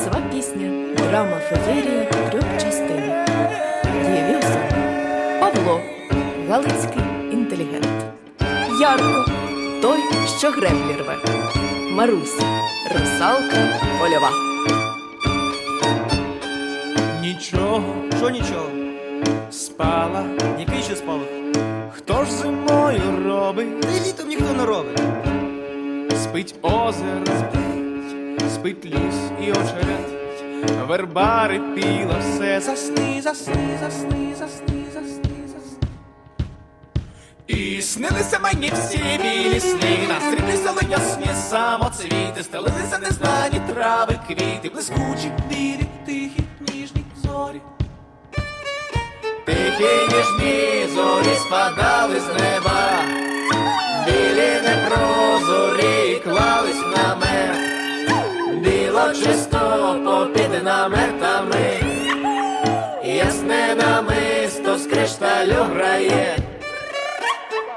Драма Феєрія трьох частин. Дієві особи. Павло Галицький інтелігент. Ярко той, що греблі рве. Маруся русалка польова. Нічого, Що нічого? спала. Який ще спалах? Хто ж зимою робить? Та й літом ніхто не робить. Спить озеро, спить, спить ліс і очерет. Вербари піла все, засни, засни, засни, засни, засни, засни. І снилися мені всі білі сни, на сріблі зелені ясні самоцвіти, стелилися незнані трави, квіти, блискучі, білі, тихі, ніжні зорі. Тихі ніжні зорі спадали з неба, наметами, ясне намисто з кришталю грає.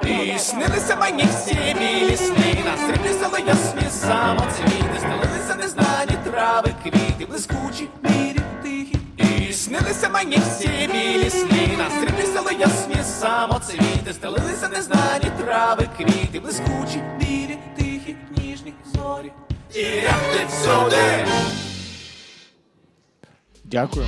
І снилися мені всі білі сни, на сріблі зелені ясні самоцвіти, стелилися незнані трави, квіти, блискучі, білі, тихі. І снилися мені всі білі сни, на сріблі зелені ясні самоцвіти, стелилися незнані трави, квіти, блискучі, білі, тихі, ніжні зорі. І як ти всюди? Дякую.